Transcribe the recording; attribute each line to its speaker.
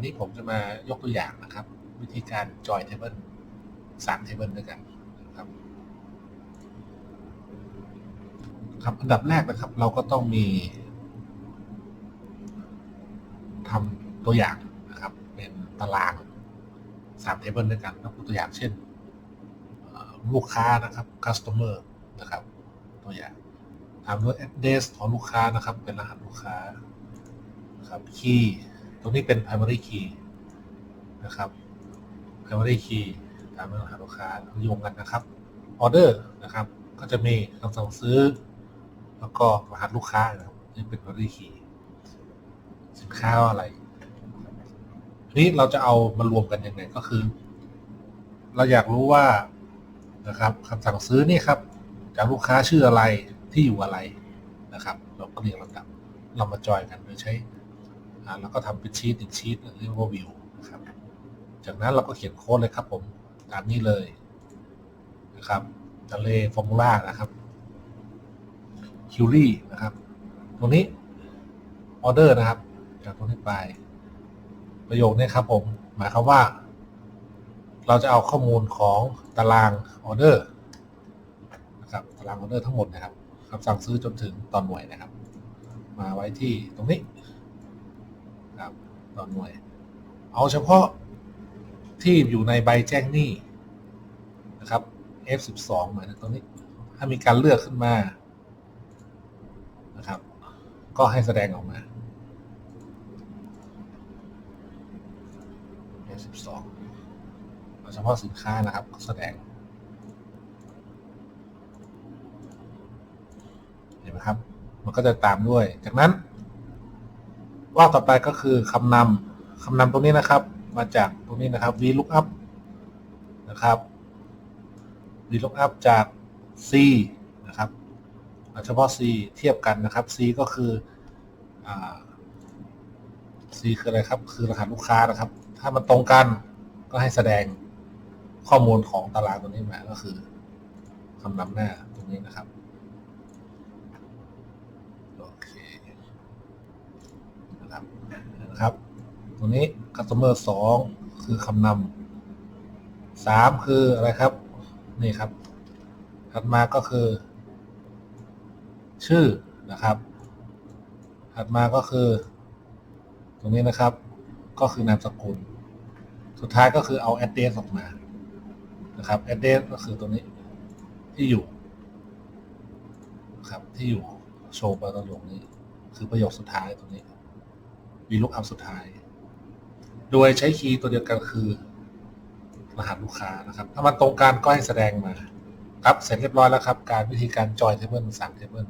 Speaker 1: วันนี้ผมจะมายกตัวอย่างนะครับ วิธีการจอยเทเบิลสามเทเบิลด้วยกันนะครับครับอันดับแรกนะครับ เราก็ต้องมีทำตัวอย่างนะครับ เป็นตารางสามเทเบิลด้วยกันยกตัวอย่างเช่นลูกค้านะครับ customer นะครับตัวอย่างทำด้วย address ของลูกค้านะครับ เป็นรหัสลูกค้านะครับ key ตรงนี้เป็น primary key นะครับ primary key ตามด้วยรหัสลูกค้าโยงกันนะครับ order นะครับ ก็จะมีคำสั่งซื้อ แล้วก็รหัสลูกค้านะครับนี่เป็น primary key สินค้าอะไรทีนี้เราจะเอามารวมกันยังไงก็คือ เราอยากรู้ว่านะครับคำสั่งซื้อนี่ครับ จากลูกค้าชื่ออะไรที่อยู่อะไรนะครับ เราก็เรียงลำดับเรามาจอยกันโดยใช้ แล้วก็ทำเป็นชีตหนึ่งชีตเรียกว่าวิวนะครับจากนั้นเราก็เขียนโค้ดเลยครับผมตามนี้เลยนะครับทะเลฟอร์มูล่านะครับคิวรี่นะครับ ตรงนี้ออเดอร์นะครับ จากตรงนี้ไป ประโยคนี้ครับผม หมายความว่า เราจะเอาข้อมูลของตารางออเดอร์นะครับตารางออเดอร์ทั้งหมดนะครับคำสั่งซื้อจนถึงตอนหน่วยนะครับ มาไว้ที่ตรงนี้ ตอหน่วย เอาเฉพาะที่อยู่ในใบแจ้งหนี้นะครับ F12 หมายถึงตรงนี้ ถ้ามีการเลือกขึ้นมานะครับ ก็ให้แสดงออกมา F12 เอาเฉพาะสินค้านะครับแสดงเห็นไหมครับ มันก็จะตามด้วย จากนั้น ว่าต่อไปก็คือคำนำคำนำตรงนี้นะครับ มาจากตรงนี้นะครับ VLOOKUP นะครับ VLOOKUP จาก C นะครับเฉพาะ C เทียบกันนะครับ C ก็คืออ C คืออะไรครับ คือรหัสลูกค้านะครับ ถ้ามันตรงกันก็ให้แสดงข้อมูลของตารางตัวนี้มาก็คือคำนำหน้าตรงนี้นะครับ โอเค นะครับครับตรงนี้ customer สองคือคำนำสามคืออะไรครับ นี่ครับ ถัดมาก็คือ ชื่อนะครับ ถัดมาก็คือ ตรงนี้นะครับ ก็คือนามสกุล สุดท้ายก็คือเอา address ออกมานะครับ address ก็คือตรงนี้ที่อยู่นะครับที่อยู่โชว์ประโยคนี้ คือประโยคสุดท้ายตรงนี้ มีลูกอัพสุดท้าย โดยใช้คีย์ตัวเดียวกันคือ รหัสลูกค้านะครับ ถ้ามันตรงกันก็ให้แสดงมา ครับเสร็จเรียบร้อยแล้วครับ การวิธีการจอยเทเบิลสามเทเบิล